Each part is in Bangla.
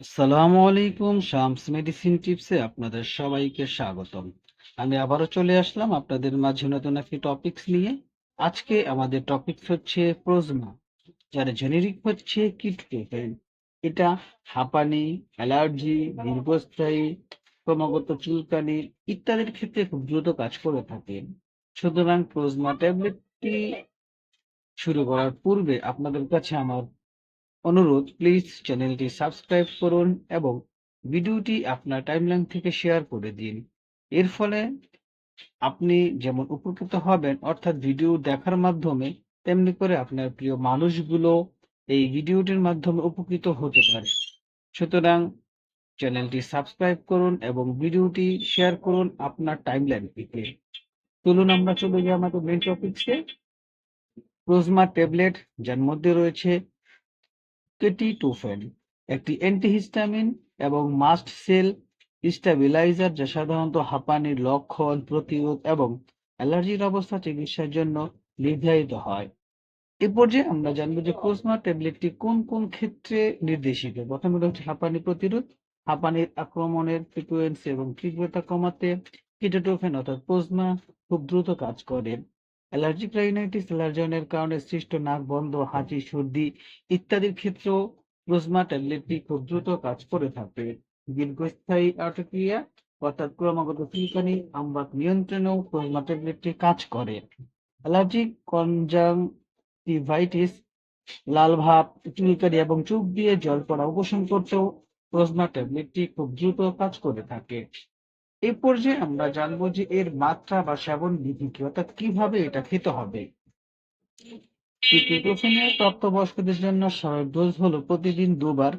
আসসালামু আলাইকুম, শামস মেডিসিন টিপসে আপনাদের সবাইকে স্বাগতম। আমি আবারও চলে আসলাম আপনাদের মাঝে নতুন একটি টপিকস নিয়ে। আজকে আমাদের টপিক হচ্ছে প্রোজমা, যার জেনেরিক হচ্ছে কিটকেফেন এটা হাঁপানি, অ্যালার্জি, দীর্ঘস্থায়ী, ক্রমাগত চুলকানি ইত্যাদির ক্ষেত্রে খুব দ্রুত কাজ করে থাকে। সুতরাং প্রোজমা ট্যাবলেটটি শুরু করার পূর্বে আপনাদের কাছে আমার অনুরোধ প্লিজ চ্যানেলটি সাবস্ক্রাইব করুন এবং ভিডিওটি আপনার টাইমলাইন থেকে শেয়ার করে দিন। এর ফলে আপনি যেমন উপকৃত হবেন, অর্থাৎ ভিডিও দেখার মাধ্যমে, তেমনি করে আপনার প্রিয় মানুষগুলো এই ভিডিওটির মাধ্যমে উপকৃত হতে পারে। সুতরাং চ্যানেলটি সাবস্ক্রাইব করুন এবং ভিডিওটি শেয়ার করুন আপনার টাইমলাইন থেকে। চলুন আমরা চলে যাই আমাদের মেন টপিকসে প্রোজমা ট্যাবলেট যার মধ্যে রয়েছে কেটিটোফেন একটি অ্যান্টিহিস্টামিন এবং মাস্ট সেল স্টেবিলাইজার যা সাধারণত হাঁপানির লক্ষণ, প্রতিরোধ এবং অ্যালার্জির অবস্থা চিকিৎসার জন্য নির্ধারিত হয়। এ পর্যায়ে আমরা জানব যে কোসমা ট্যাবলেটটি কোন কোন ক্ষেত্রে নির্দেশিত? প্রথমে হচ্ছে হাঁপানি প্রতিরোধ, হাঁপানির আক্রমণের ফ্রিকুয়েন্সি এবং তীব্রতা কমাতে কিটোটোফেন অর্থাৎ প্লাজমা খুব দ্রুত কাজ করে। অ্যালার্জিক রাইনাইটিস, অ্যালার্জনের কারণে সৃষ্ট নাক বন্ধ, হাঁচি, সর্দি ইত্যাদির ক্ষেত্রেও প্লাজমা ট্যাবলেটটি খুব দ্রুত কাজ করে থাকে। দীর্ঘস্থায়ী আর্টক্রিয়া অর্থাৎ ক্রমাগত চুলকানি, আমবাত নিয়ন্ত্রণেও প্লাজমা ট্যাবলেটটি কাজ করে। অ্যালার্জিক কনজাংটিভাইটিস, লাল ভাব, চুলকানি এবং চোখ দিয়ে জল পড়া উপশম করতেও প্লাজমা ট্যাবলেটটি খুব দ্রুত কাজ করে থাকে। এই পর্যায়ে আমরা জানব যে এর মাত্রা বা সেবন বিধি কি, অর্থাৎ কীভাবে এটা খেতে হবে। প্রাপ্তবয়স্কদের জন্য সহায়ক ডোজ হলো প্রতিদিন দুবার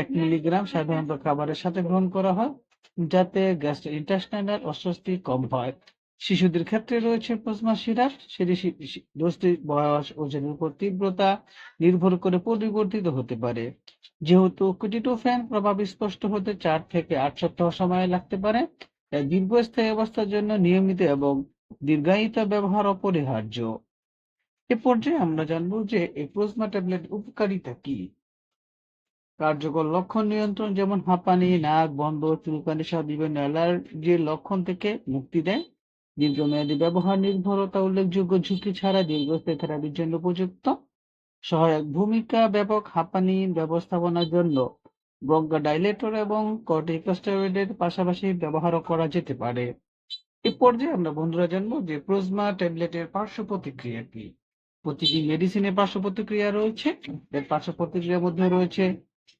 এক মিলিগ্রাম সাধারণত খাবারের সাথে গ্রহণ করা হয়, যাতে গ্যাস্ট্রোইন্টেস্টাইনাল অস্বস্তি কম হয়। শিশুদের ক্ষেত্রে রয়েছে প্লাজমা সিরাপ সেটি ডোজটির বয়স, ওজনের উপর তীব্রতা নির্ভর করে পরিবর্তিত হতে পারে। যেহেতু কিটোফেন প্রভাব স্পষ্ট হতে চার থেকে আট সপ্তাহ সময় লাগতে পারে দীর্ঘস্থায়ী অবস্থার জন্য নিয়মিত এবং দীর্ঘায়িত ব্যবহার অপরিহার্য। এ পর্যায়ে আমরা জানব যে এই প্লাজমা ট্যাবলেট উপকারিতা কি? কার্যকর লক্ষণ নিয়ন্ত্রণ যেমন হাঁপানি, নাক বন্ধ, চুলকানি সহ বিভিন্ন অ্যালার্জির লক্ষণ থেকে মুক্তি দেয়। দীর্ঘমেয়াদী ব্যবহার নির্ভরতা উল্লেখযোগ্য, ঝুঁকি ছাড়া দীর্ঘস্থায়ী থেরাপির জন্য উপযুক্ত। সহায়ক ভূমিকা, ব্যাপক হাঁপানি ব্যবস্থাপনার জন্য ব্রঙ্কোডাইলেটর এবং কর্টিকোস্টেরয়েডের পাশাপাশি ব্যবহারও করা যেতে পারে। এ পর্যায়ে আমরা বন্ধুরা জানব যে প্লাজমা ট্যাবলেটের পার্শ্ব প্রতিক্রিয়া কি। প্রতিটি মেডিসিনের পার্শ্ব প্রতিক্রিয়া রয়েছে, এর পার্শ্ব প্রতিক্রিয়ার মধ্যে রয়েছে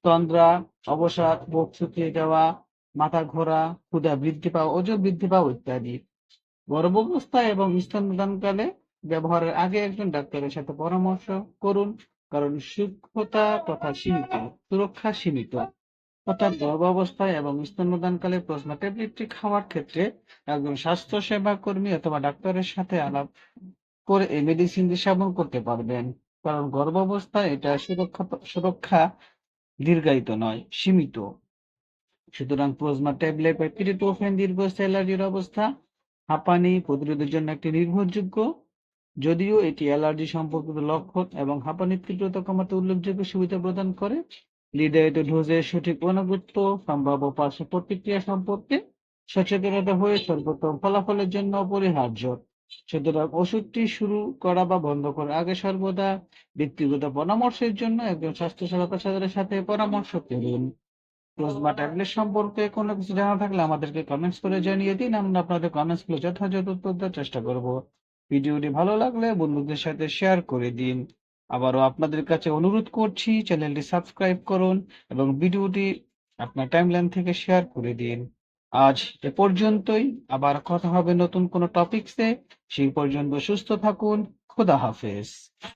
তন্দ্রা, অবসাদ, বুক শুকিয়ে যাওয়া, মাথা ঘোরা, ক্ষুধা বৃদ্ধি পাওয়া, ওজন বৃদ্ধি পাওয়া ইত্যাদি। গর্ভাবস্থায় এবং স্তন্যদানকালে ব্যবহারের আগে একজন ডাক্তারের সাথে পরামর্শ করুন। কারণ সূক্ষ্মতা তথা সীমিত, সুরক্ষা সীমিত। অর্থাৎ গর্ভাবস্থায় এবং স্তন্যদানকালে ট্যাবলেটটি খাওয়ার ক্ষেত্রে একজন স্বাস্থ্য সেবা কর্মী অথবা ডাক্তারের সাথে আলাপ করে এই মেডিসিনটি সেবন করতে পারবেন। কারণ গর্ভাবস্থায় এটা সুরক্ষা সুরক্ষা দীর্ঘায়িত নয়, সীমিত। সুতরাং প্লাজমা ট্যাবলেট বা পিরিটোফেন দীর্ঘস্থায়ী অবস্থা, হাঁপানি প্রতিরোধের জন্য একটি নির্ভরযোগ্য যদিও এটি অ্যালার্জি সম্পর্কিত লক্ষণ এবং হাঁপানির তীব্রতা কমাতে উল্লেখযোগ্য সুবিধা প্রদান করে নির্ধারিত ডোজের সঠিক অনুগত্য সম্ভাব্য পার্শ্ব প্রতিক্রিয়া সম্পর্কে সচেতনতা হয়ে সর্বোত্তম ফলাফলের জন্য অপরিহার্য। সুতরাং ওষুধটি শুরু করা বা বন্ধ করার আগে সর্বদা ব্যক্তিগত পরামর্শের জন্য একজন স্বাস্থ্য সেবা সাথে পরামর্শ করুন। প্লাজমা ট্যাবলেট সম্পর্কে কোনো কিছু জানা থাকলে আমাদেরকে কমেন্টস করে জানিয়ে দিন, আমরা আপনাদের কমেন্টসগুলো যথাযথ উত্তর দেওয়ার চেষ্টা করব। ভিডিওটি ভালো লাগলে বন্ধুদের সাথে শেয়ার করে দিন। আবারও আপনাদের কাছে অনুরোধ করছি, চ্যানেলটি সাবস্ক্রাইব করুন এবং ভিডিওটি আপনার টাইমলাইন থেকে শেয়ার করে দিন। আজ এ পর্যন্তই। আবার কথা হবে নতুন কোনো টপিকসে। সেই পর্যন্ত সুস্থ থাকুন। খোদা হাফেজ।